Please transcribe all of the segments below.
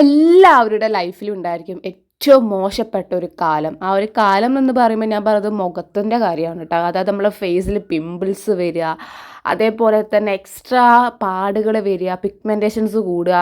എല്ലാവരുടെ ലൈഫിലും ഉണ്ടായിരിക്കും ഏറ്റവും മോശപ്പെട്ട ഒരു കാലം. ആ ഒരു കാലം എന്ന് പറയുമ്പോൾ ഞാൻ പറയുന്നത് മുഖത്തിന്റെ കാര്യമാണ് കേട്ടോ. അതായത് നമ്മളെ ഫേസിൽ പിമ്പിൾസ് വരിക അതേപോലെ തന്നെ എക്സ്ട്രാ പാടുകൾ വരിക പിഗ്മെന്റേഷൻസ് കൂടുക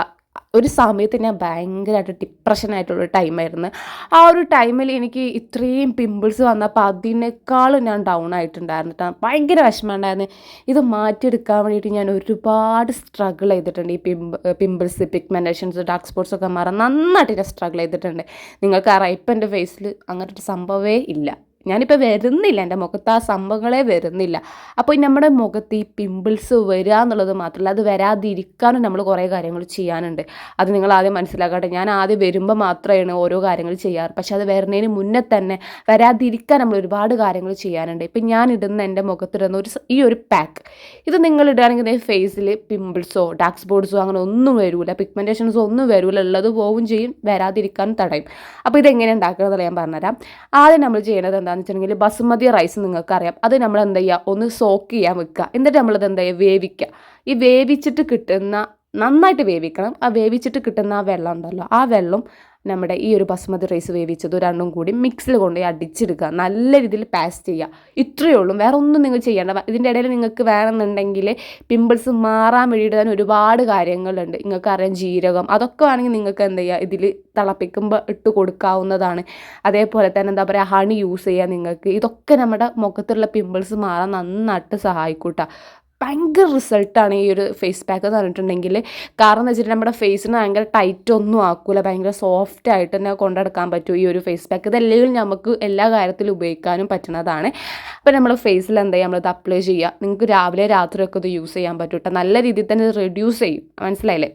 ഒരു സമയത്ത് ഞാൻ ഭയങ്കരമായിട്ട് ഡിപ്രഷനായിട്ടുള്ള ടൈമായിരുന്നു ആ ഒരു ടൈമിൽ എനിക്ക് ഇത്രയും പിമ്പിൾസ് വന്നപ്പോൾ അതിനേക്കാളും ഞാൻ ഡൗൺ ആയിട്ടുണ്ടായിരുന്നു ട്ടോ. ഭയങ്കര വിഷമമുണ്ടായിരുന്നു ഇത് മാറ്റിയെടുക്കാൻ വേണ്ടിയിട്ട് ഞാൻ ഒരുപാട് സ്ട്രഗിൾ ചെയ്തിട്ടുണ്ട്. ഈ pimp pimples pigmentations dark spots ഒക്കെ മാറാൻ നന്നായിട്ട് ഞാൻ സ്ട്രഗിൾ ചെയ്തിട്ടുണ്ട്. നിങ്ങൾക്ക് ആ ഇപ്പം എന്റെ ഫേസിൽ അങ്ങനത്തെ ഒരു സംഭവമേ ഇല്ല. ഞാനിപ്പോൾ വരുന്നില്ല എന്റെ മുഖത്ത് ആ സംഭവങ്ങളെ വരുന്നില്ല. അപ്പോൾ നമ്മുടെ മുഖത്ത് ഈ പിമ്പിൾസ് വരിക എന്നുള്ളത് മാത്രമല്ല അത് വരാതിരിക്കാനും നമ്മൾ കുറേ കാര്യങ്ങൾ ചെയ്യാനുണ്ട്. അത് നിങ്ങൾ ആദ്യം മനസ്സിലാക്കട്ടെ ഞാൻ ആദ്യം വരുമ്പോൾ മാത്രമാണ് ഓരോ കാര്യങ്ങൾ ചെയ്യാറ്. പക്ഷെ അത് വരുന്നതിന് മുന്നേ തന്നെ വരാതിരിക്കാൻ നമ്മൾ ഒരുപാട് കാര്യങ്ങൾ ചെയ്യാനുണ്ട്. ഇപ്പം ഞാൻ ഇടുന്ന എന്റെ മുഖത്തിടുന്ന ഒരു ഈ ഒരു പാക്ക് ഇത് നിങ്ങൾ ഇടുകയാണെങ്കിൽ ഫേസിൽ പിമ്പിൾസോ ഡാർക്ക് സ്പോട്ട്സോ അങ്ങനെ ഒന്നും വരില്ല പിഗ്മെന്റേഷൻസോ ഒന്നും വരില്ല ഉള്ളത് പോവും ചെയ്യും വരാതിരിക്കാനും തടയും. അപ്പോൾ ഇതെങ്ങനെ ഉണ്ടാക്കണമെന്നുള്ള ഞാൻ പറഞ്ഞുതരാം. ആദ്യം നമ്മൾ ചെയ്യേണ്ടത് എന്താണെന്ന് വെച്ചിട്ടുണ്ടെങ്കിൽ ബസുമതി റൈസ് നിങ്ങൾക്കറിയാം. അത് നമ്മൾ എന്താ ചെയ്യുക ഒന്ന് സോക്ക് ചെയ്യാൻ വെക്കുക. എന്നിട്ട് നമ്മളത് എന്താ ചെയ്യുക വേവിക്കുക. ഈ വേവിച്ചിട്ട് കിട്ടുന്ന നന്നായിട്ട് വേവിക്കണം. ആ വേവിച്ചിട്ട് കിട്ടുന്ന ആ വെള്ളം ഉണ്ടല്ലോ ആ വെള്ളം നമ്മുടെ ഈ ഒരു ബസ്മതി റൈസ് വേവിച്ചത് രണ്ടും കൂടി മിക്സിൽ കൊണ്ടുപോയി അടിച്ചെടുക്കുക. നല്ല രീതിയിൽ പാസ്റ്റ് ചെയ്യുക. ഇത്രയേ ഉള്ളൂ. വേറെ ഒന്നും നിങ്ങൾ ചെയ്യേണ്ട ഇതിന്റെ ഇടയിൽ നിങ്ങൾക്ക് വേണമെന്നുണ്ടെങ്കിൽ പിമ്പിൾസ് മാറാൻ വേണ്ടിയിട്ട് തന്നെ ഒരുപാട് കാര്യങ്ങളുണ്ട്. നിങ്ങൾക്ക് അറിയാം ജീരകം. അതൊക്കെ വേണമെങ്കിൽ നിങ്ങൾക്ക് എന്ത് ചെയ്യുക? ഇതിൽ തിളപ്പിക്കുമ്പോൾ ഇട്ട് കൊടുക്കാവുന്നതാണ്. അതേപോലെ തന്നെ എന്താ പറയുക? ഹണി യൂസ് ചെയ്യുക നിങ്ങൾക്ക്. ഇതൊക്കെ നമ്മുടെ മുഖത്തുള്ള പിമ്പിൾസ് മാറാൻ നന്നായിട്ട് സഹായിക്കൂട്ടാ ഭയങ്കര റിസൾട്ടാണ് ഈ ഒരു ഫേസ് പാക്ക് എന്ന് പറഞ്ഞിട്ടുണ്ടെങ്കിൽ. കാരണം എന്ന് വെച്ചിട്ടുണ്ടെങ്കിൽ നമ്മുടെ ഫേസിന് ഭയങ്കര ടൈറ്റ് ഒന്നും ആക്കൂല. ഭയങ്കര സോഫ്റ്റ് ആയിട്ട് തന്നെ കൊണ്ടെടുക്കാൻ പറ്റും ഈ ഒരു ഫേസ് പാക്ക്. ഇതല്ലെങ്കിൽ നമുക്ക് എല്ലാ കാര്യത്തിലും ഉപയോഗിക്കാനും പറ്റുന്നതാണ്. അപ്പോൾ നമ്മൾ ഫേസിൽ എന്താ ചെയ്യുക? നമ്മളത് അപ്ലൈ ചെയ്യുക. നിങ്ങൾക്ക് രാവിലെ രാത്രിയൊക്കെ ഇത് യൂസ് ചെയ്യാൻ പറ്റും കേട്ടോ നല്ല രീതിയിൽ തന്നെ ഇത് റെഡ്യൂസ് ചെയ്യും. മനസ്സിലായില്ലേ?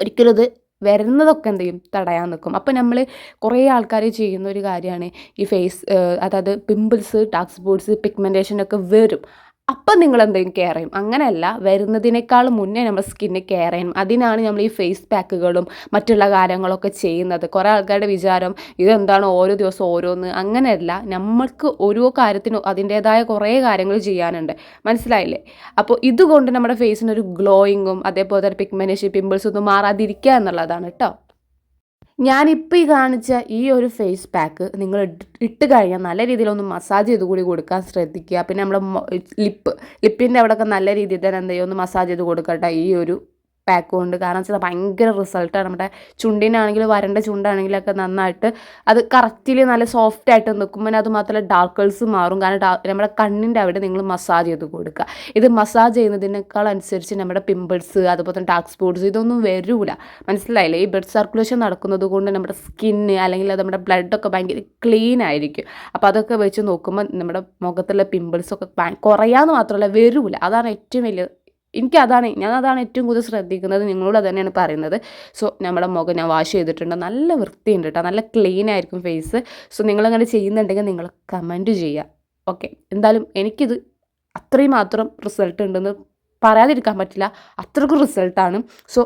ഒരിക്കലും ഇത് വരുന്നതൊക്കെ എന്ത് ചെയ്യും? തടയാൻ നിൽക്കും അപ്പോൾ നമ്മൾ കുറേ ആൾക്കാർ ചെയ്യുന്ന ഒരു കാര്യമാണ് ഈ ഫേസ് അതായത് പിമ്പിൾസ് ടാക്സ് ബോർഡ്സ് പിഗ്മെന്റേഷനൊക്കെ വരും. അപ്പം നിങ്ങൾ എന്തെങ്കിലും കെയർ ചെയ്യും. അങ്ങനെയല്ല വരുന്നതിനേക്കാൾ മുന്നേ നമ്മൾ സ്കിന്ന് കെയർ ചെയ്യണം. അതിനാണ് നമ്മൾ ഈ ഫേസ് പാക്കുകളും മറ്റുള്ള കാര്യങ്ങളൊക്കെ ചെയ്യുന്നത്. കുറേ ആൾക്കാരുടെ വിചാരം ഇതെന്താണ് ഓരോ ദിവസം ഓരോന്ന്. അങ്ങനെയല്ല നമ്മൾക്ക് ഓരോ കാര്യത്തിനും അതിന്റേതായ കുറേ കാര്യങ്ങൾ ചെയ്യാനുണ്ട്. മനസ്സിലായില്ലേ? അപ്പോൾ ഇതുകൊണ്ട് നമ്മുടെ ഫേസിനൊരു ഗ്ലോയിങ്ങും അതേപോലെ തന്നെ പിഗ്മെന്റേഷൻ പിമ്പിൾസ് ഒന്നും മാറാതിരിക്കുക എന്നുള്ളതാണ് കേട്ടോ ഞാനിപ്പോൾ ഈ കാണിച്ച ഈ ഒരു ഫേസ് പാക്ക് നിങ്ങൾ ഇട്ട് കഴിഞ്ഞാൽ നല്ല രീതിയിലൊന്ന് മസാജ് ചെയ്ത് കൂടി കൊടുക്കാൻ ശ്രദ്ധിക്കുക. പിന്നെ നമ്മൾ ലിപ്പ് ലിപ്പിന്റെ അവിടെയൊക്കെ നല്ല രീതിയിൽ തന്നെ എന്തെയ്യോ ഒന്ന് മസാജ് ചെയ്ത് കൊടുക്കട്ടെ ഈ ഒരു പാക്ക് കൊണ്ട് കാരണം വെച്ചാൽ ഭയങ്കര റിസൾട്ടാണ് നമ്മുടെ ചുണ്ടിനാണെങ്കിലും വരണ്ട ചുണ്ടാണെങ്കിലൊക്കെ നന്നായിട്ട് അത് കറക്റ്റിൽ നല്ല സോഫ്റ്റ് ആയിട്ട് നിൽക്കുമ്പോൾ അത് മാത്രമല്ല ഡാർക്കേഴ്സ് മാറും. കാരണം നമ്മുടെ കണ്ണിന്റെ അവിടെ നിങ്ങൾ മസാജ് ചെയ്ത് കൊടുക്കുക. ഇത് മസാജ് ചെയ്യുന്നതിനേക്കാൾ അനുസരിച്ച് നമ്മുടെ പിമ്പിൾസ് അതുപോലെ തന്നെ ഡാർക്ക് സ്പോട്ട്സ് ഇതൊന്നും വരൂല. മനസ്സിലായില്ലേ? ഈ ബ്ലഡ് സർക്കുലേഷൻ നടക്കുന്നത് കൊണ്ട് നമ്മുടെ സ്കിന്ന് അല്ലെങ്കിൽ നമ്മുടെ ബ്ലഡൊക്കെ ഭയങ്കര ക്ലീൻ ആയിരിക്കും. അപ്പോൾ അതൊക്കെ വെച്ച് നോക്കുമ്പോൾ നമ്മുടെ മുഖത്തുള്ള പിമ്പിൾസൊക്കെ കുറയാന്ന് മാത്രമല്ല വരൂല. അതാണ് ഏറ്റവും വലിയ എനിക്ക് അതാണ് ഞാൻ അതാണ് ഏറ്റവും കൂടുതൽ ശ്രദ്ധിക്കുന്നത് നിങ്ങളോട് തന്നെയാണ് പറയുന്നത്. സോ നമ്മുടെ മുഖം ഞാൻ വാഷ് ചെയ്തിട്ടുണ്ട്. നല്ല വൃത്തിയുണ്ട് കേട്ടോ നല്ല ക്ലീൻ ആയിരിക്കും ഫേസ് സോ നിങ്ങളങ്ങനെ ചെയ്യുന്നുണ്ടെങ്കിൽ നിങ്ങൾ കമന്റ് ചെയ്യുക. ഓക്കെ എന്തായാലും എനിക്കിത് അത്രയും മാത്രം റിസൾട്ട് ഉണ്ടെന്ന് പറയാതിരിക്കാൻ പറ്റില്ല. അത്രക്കും റിസൾട്ടാണ് സോ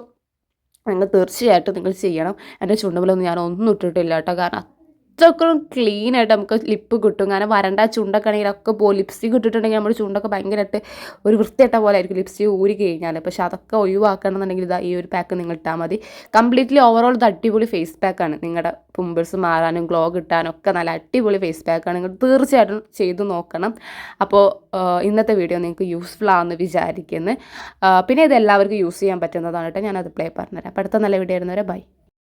നിങ്ങൾ തീർച്ചയായിട്ടും നിങ്ങൾ ചെയ്യണം. എന്റെ ചുണ്ടുമലൊന്നും ഞാൻ ഒന്നും ഇട്ടിട്ടില്ല കേട്ടോ കാരണം അത്രക്കും ക്ലീൻ ആയിട്ട് നമുക്ക് ലിപ്പ് കിട്ടും. കാരണം വരണ്ട ചുണ്ടൊക്കെ ആണെങ്കിലൊക്കെ പോകും ലിപ്സ്റ്റിക് ഇട്ടിട്ടുണ്ടെങ്കിൽ നമ്മുടെ ചുണ്ടൊക്കെ ഭയങ്കരമായിട്ട് ഒരു വൃത്തിയിട്ട പോലെ ആയിരിക്കും ലിപ്സ്റ്റിക് ഊരി കഴിഞ്ഞാൽ പക്ഷെ അതൊക്കെ ഒഴിവാക്കണമെന്നുണ്ടെങ്കിൽ ഇതാ ഈ ഒരു പാക്ക് നിങ്ങൾ ഇട്ടാൽ മതി. കംപ്ലീറ്റ്ലി ഓവറോൾ ഇത് അടിപൊളി ഫേസ് പാക്കാണ് നിങ്ങളുടെ പിമ്പിൾസ് മാറാനും ഗ്ലോ കിട്ടാനും ഒക്കെ നല്ല അടിപൊളി ഫേസ് പാക്കാണ് നിങ്ങൾ തീർച്ചയായിട്ടും ചെയ്തു നോക്കണം. അപ്പോൾ ഇന്നത്തെ വീഡിയോ നിങ്ങൾക്ക് യൂസ്ഫുൾ ആണെന്ന് വിചാരിക്കുന്നു. പിന്നെ ഇത് എല്ലാവർക്കും യൂസ് ചെയ്യാൻ പറ്റുന്നതാണ് കേട്ടോ. ഞാനത് പ്ലേ പറഞ്ഞുതരാം. അപ്പോൾ അടുത്ത നല്ല വീഡിയോ ആയിരുന്നു വരെ ബൈ